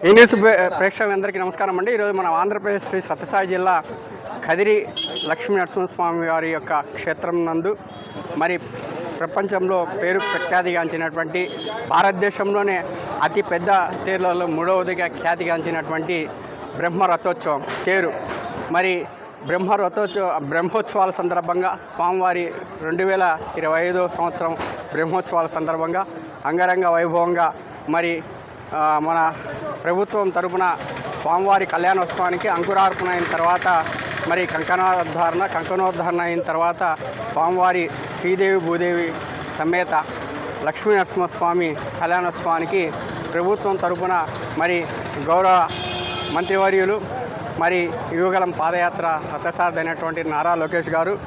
News ప్రే- ప్రేక్షకులందరికీ నమస్కారం అండి. ఈరోజు మనం ఆంధ్రప్రదేశ్ శ్రీ సత్యసాయి జిల్లా కదిరి లక్ష్మీ నరసింహస్వామి వారి యొక్క క్షేత్రం నందు మరి ప్రపంచంలో పేరు ప్రఖ్యాతిగాంచినటువంటి భారతదేశంలోనే అతి పెద్ద తేర్లలో మూడవదిగా ఖ్యాతిగాంచినటువంటి బ్రహ్మ రథోత్సవం తేరు. మరి బ్రహ్మ రథోత్సవ బ్రహ్మోత్సవాల సందర్భంగా స్వామివారి రెండు వేల ఇరవై ఐదో సంవత్సరం బ్రహ్మోత్సవాల సందర్భంగా అంగరంగ వైభవంగా మరి మన ప్రభుత్వం తరపున స్వామివారి కళ్యాణోత్సవానికి అంకురార్పణ అయిన తర్వాత మరి కంకణోద్ధారణ కంకణోద్ధారణ అయిన తర్వాత స్వామివారి శ్రీదేవి భూదేవి సమేత లక్ష్మీ నరసింహస్వామి కళ్యాణోత్సవానికి ప్రభుత్వం తరపున మరి గౌరవ మంత్రివర్యులు మరి యువగలం పాదయాత్ర రథసారథి అయినటువంటి నారా లోకేష్ గారు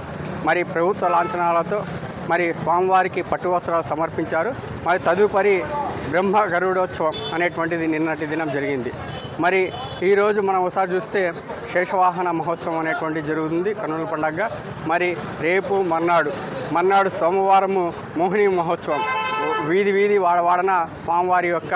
మరి ప్రభుత్వ లాంఛనాలతో మరి స్వామివారికి పట్టు వస్త్రాలు సమర్పించారు. మరి తదుపరి బ్రహ్మ గరుడోత్సవం అనేటువంటిది నిన్నటి దినం జరిగింది. మరి ఈరోజు మనం ఒకసారి చూస్తే శేషవాహన మహోత్సవం అనేటువంటిది జరుగుతుంది కన్నుల పండగ మరి రేపు మర్నాడు మర్నాడు సోమవారము మోహిని మహోత్సవం. వీధి వీధి వాడ వాడన స్వామివారి యొక్క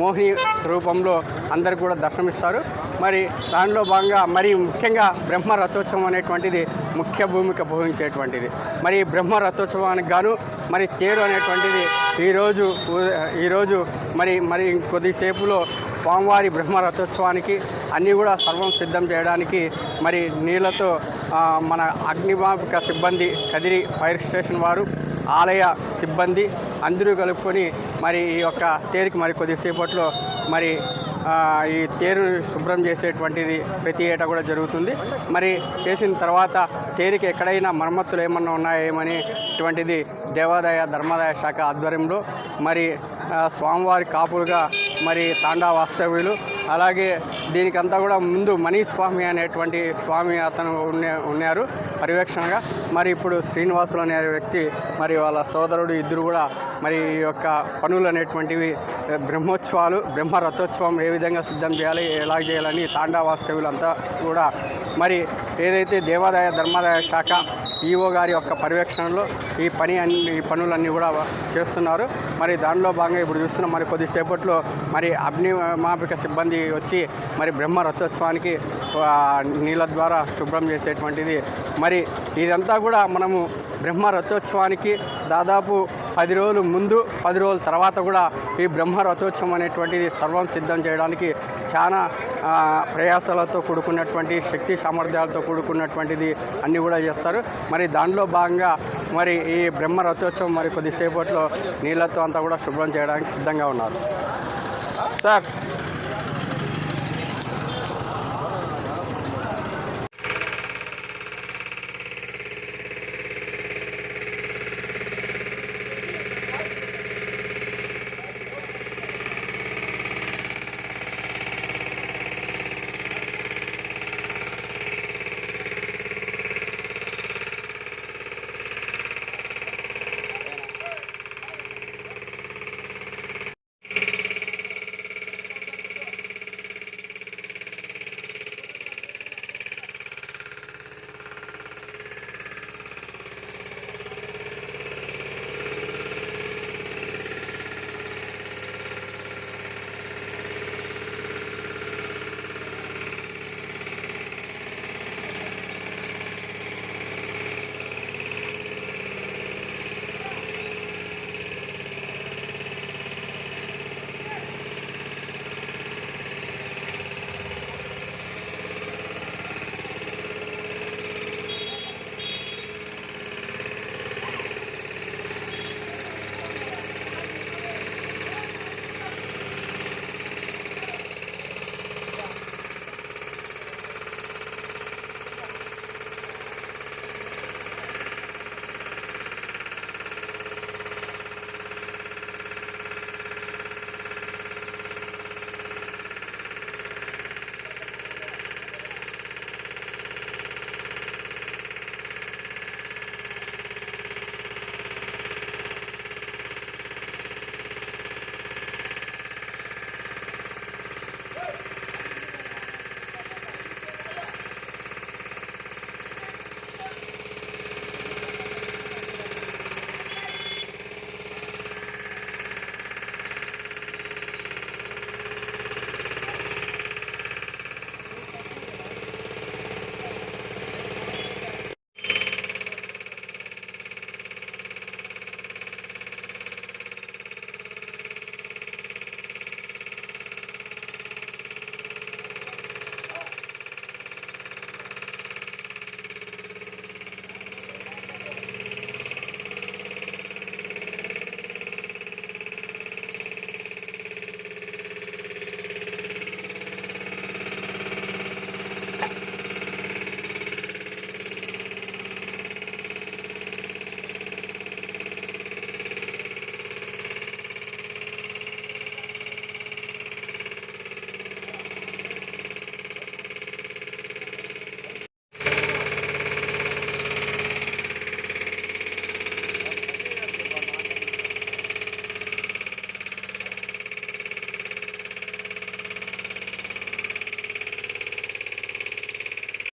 మోహిని రూపంలో అందరు కూడా దర్శనమిస్తారు. మరి దానిలో భాగంగా మరి ముఖ్యంగా బ్రహ్మ రథోత్సవం అనేటువంటిది ముఖ్య భూమిక పోషించేటువంటిది. మరి బ్రహ్మ రథోత్సవానికి గాను మరి తేరు అనేటువంటిది ఈరోజు ఈరోజు మరి మరి కొద్దిసేపులో స్వామివారి బ్రహ్మ రథోత్సవానికి అన్నీ కూడా సర్వం సిద్ధం చేయడానికి మరి నీళ్ళతో మన అగ్నిమాపక సిబ్బంది కదిరి ఫైర్ స్టేషన్ వారు ఆలయ సిబ్బంది అందరూ కలుపుకొని మరి ఈ యొక్క తేరుకి మరి కొద్దిసేపట్లో మరి ఈ తేరు శుభ్రం చేసేటువంటిది ప్రతి ఏటా కూడా జరుగుతుంది. మరి చేసిన తర్వాత తేరుకి ఎక్కడైనా మరమ్మతులు ఏమన్నా ఉన్నాయేమని ఇటువంటిది దేవాదాయ ధర్మాదాయ శాఖ ఆధ్వర్యంలో మరి స్వామివారి కాపులుగా మరి తాండా వాస్తవ్యులు అలాగే దీనికంతా కూడా ముందు మనీ స్వామి అనేటువంటి స్వామి అతను ఉండే ఉన్నారు పర్యవేక్షణగా. మరి ఇప్పుడు శ్రీనివాసులు అనే వ్యక్తి మరి వాళ్ళ సోదరుడు ఇద్దరు కూడా మరి ఈ యొక్క పనులు అనేటువంటివి బ్రహ్మోత్సవాలు బ్రహ్మ రథోత్సవం ఏ విధంగా సిద్ధం చేయాలి ఎలా చేయాలని తాండా వాస్తవ్యులంతా కూడా మరి ఏదైతే దేవాదాయ ధర్మాదాయ శాఖ ఈఓ గారి యొక్క పర్యవేక్షణలో ఈ పని అన్ని ఈ పనులన్నీ కూడా చేస్తున్నారు. మరి దానిలో భాగంగా ఇప్పుడు చూస్తున్నాం మరి కొద్దిసేపట్లో మరి అగ్నిమాపిక సిబ్బంది వచ్చి మరి బ్రహ్మ రథోత్సవానికి నీళ్ళ ద్వారా శుభ్రం చేసేటువంటిది. మరి ఇదంతా కూడా మనము బ్రహ్మ రథోత్సవానికి దాదాపు పది రోజులు ముందు పది రోజుల తర్వాత కూడా ఈ బ్రహ్మ రథోత్సవం అనేటువంటిది సర్వం సిద్ధం చేయడానికి చాలా ప్రయాసాలతో కూడుకున్నటువంటి శక్తి సామర్థ్యాలతో కూడుకున్నటువంటిది అన్నీ కూడా చేస్తారు. మరి దానిలో భాగంగా మరి ఈ బ్రహ్మ రథోత్సవం మరి కొద్దిసేపట్లో నీళ్ళతో అంతా కూడా శుభ్రం చేయడానికి సిద్ధంగా ఉన్నారు. సార్